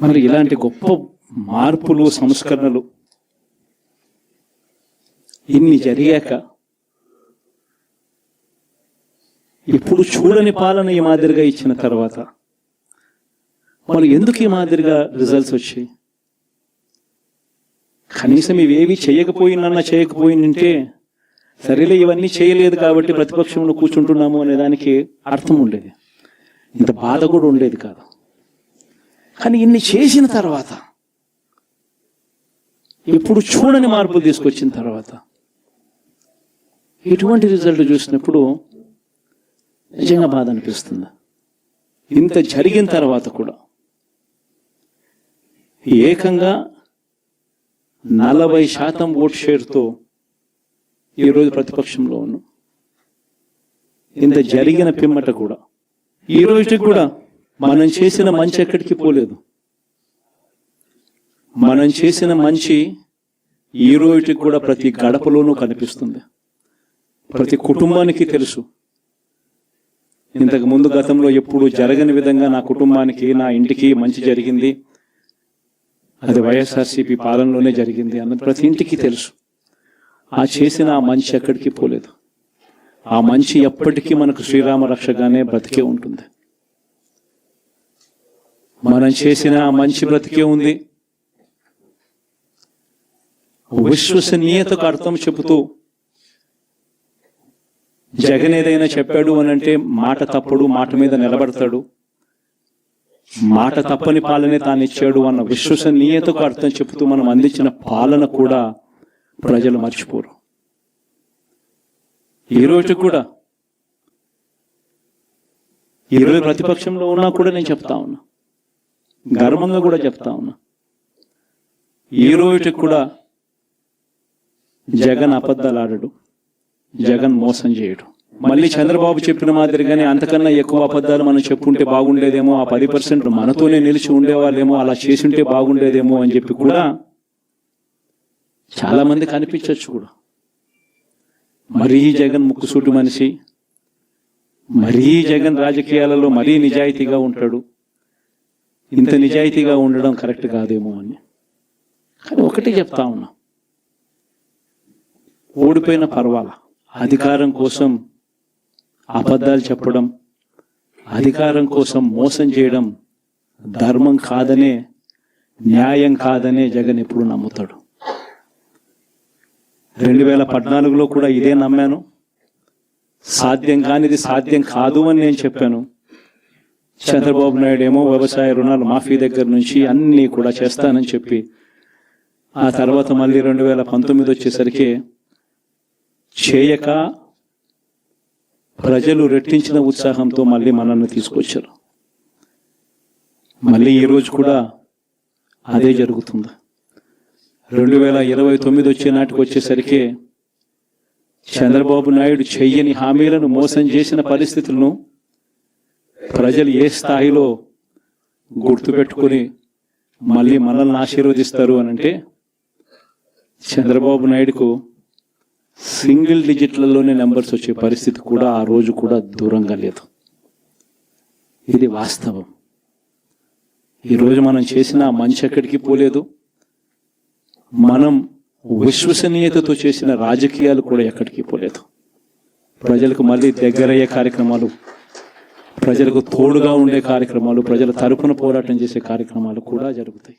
మరి ఇలాంటి గొప్ప మార్పులు సంస్కరణలు ఇన్ని జరిగాక ఇప్పుడు చూడని పాలన ఈ మాదిరిగా ఇచ్చిన తర్వాత మనం ఎందుకు ఈ మాదిరిగా రిజల్ట్స్ వచ్చాయి? కనీసం ఇవేవి చేయకపోయినన్నా చేయకపోయినంటే సరేలే ఇవన్నీ చేయలేదు కాబట్టి ప్రతిపక్షంలో కూర్చుంటున్నాము అనే దానికి అర్థం ఉండేది. ఇంత బాధ కూడా ఉండేది కాదు. కానీ ఇన్ని చేసిన తర్వాత ఇప్పుడు చూడని మార్పులు తీసుకొచ్చిన తర్వాత ఇటువంటి రిజల్ట్ చూసినప్పుడు నిజంగా బాధ అనిపిస్తుంది. ఇంత జరిగిన తర్వాత కూడా ఏకంగా నలభై శాతం ఓట్ షేర్తో ఈరోజు ప్రతిపక్షంలో ఉన్నాం. ఇంత జరిగిన పిమ్మట కూడా ఈ రోజుకి కూడా మనం చేసిన మంచి ఎక్కడికి పోలేదు. మనం చేసిన మంచి ఈ రోజుకి కూడా ప్రతి గడపలోనూ కనిపిస్తుంది. ప్రతి కుటుంబానికి తెలుసు. ఇంతకు ముందు గతంలో ఎప్పుడు జరగని విధంగా నా కుటుంబానికి నా ఇంటికి మంచి జరిగింది. అది వైఎస్ఆర్సీపీ పాలనలోనే జరిగింది అన్నది ప్రతి ఇంటికి తెలుసు. ఆ చేసిన ఆ మంచి ఎక్కడికి పోలేదు. ఆ మంచి ఎప్పటికీ మనకు శ్రీరామ రక్షగానే బ్రతికే ఉంటుంది. మనం చేసిన మంచి బ్రతికే ఉంది. విశ్వసనీయతకు అర్థం చెబుతూ జగన్ ఏదైనా చెప్పాడు అని అంటే మాట తప్పడు మాట మీద నిలబడతాడు. మాట తప్పని పాలనే తాను ఇచ్చాడు అన్న విశ్వసనీయతకు అర్థం చెబుతూ మనం అందించిన పాలన కూడా ప్రజలు మర్చిపోరు. ఈ కూడా ఈరోజు ప్రతిపక్షంలో ఉన్నా కూడా నేను చెప్తా ఉన్నా. గర్వంగా కూడా చెప్తా ఉన్నా. ఈ రోజుకి కూడా జగన్ అబద్ధాలు ఆడడు జగన్ మోసం చేయడు. మళ్ళీ చంద్రబాబు చెప్పిన మాదిరిగానే అంతకన్నా ఎక్కువ అబద్ధాలు మనం చెప్పుంటే బాగుండేదేమో ఆ పది పర్సెంట్ మనతోనే నిలిచి ఉండేవాళ్ళేమో అలా చేసుంటే బాగుండేదేమో అని చెప్పి కూడా చాలా మంది కనిపించవచ్చు కూడా. మరీ జగన్ ముక్కుసూటి మనిషి మరీ జగన్ రాజకీయాలలో మరీ నిజాయితీగా ఉంటాడు. ఇంత నిజాయితీగా ఉండడం కరెక్ట్ కాదేమో అని. కానీ ఒకటి చెప్తా ఉన్నా. ఓడిపోయిన పర్వాలా అధికారం కోసం అబద్ధాలు చెప్పడం అధికారం కోసం మోసం చేయడం ధర్మం కాదనే న్యాయం కాదనే జగన్ ఎప్పుడు నమ్ముతాడు. రెండు వేల పద్నాలుగులో కూడా ఇదే నమ్మాను. సాధ్యం కానిది సాధ్యం కాదు అని నేను చెప్పాను. చంద్రబాబు నాయుడు ఏమో వ్యవసాయ రుణాలు మాఫీ దగ్గర నుంచి అన్నీ కూడా చేస్తానని చెప్పి ఆ తర్వాత మళ్ళీ రెండు వేల పంతొమ్మిది వచ్చేసరికి చేయక ప్రజలు రెట్టించిన ఉత్సాహంతో మళ్ళీ మనల్ని తీసుకొచ్చారు. మళ్ళీ ఈరోజు కూడా అదే జరుగుతుంది. రెండు వేల ఇరవై తొమ్మిది వచ్చే నాటికి వచ్చేసరికి చంద్రబాబు నాయుడు చెయ్యని హామీలను మోసం చేసిన పరిస్థితులను ప్రజలు ఏ స్థాయిలో గుర్తుపెట్టుకుని మళ్ళీ మనల్ని ఆశీర్వదిస్తారు అని అంటే చంద్రబాబు నాయుడుకు సింగిల్ డిజిట్లలోనే నెంబర్స్ వచ్చే పరిస్థితి కూడా ఆ రోజు కూడా దూరంగా లేదు. ఇది వాస్తవం. ఈరోజు మనం చేసిన మంచి ఎక్కడికి పోలేదు. మనం విశ్వసనీయతతో చేసిన రాజకీయాలు కూడా ఎక్కడికి పోలేదు. ప్రజలకు మళ్ళీ దగ్గరయ్యే కార్యక్రమాలు ప్రజలకు తోడుగా ఉండే కార్యక్రమాలు ప్రజల తరపున పోరాటం చేసే కార్యక్రమాలు కూడా జరుగుతాయి.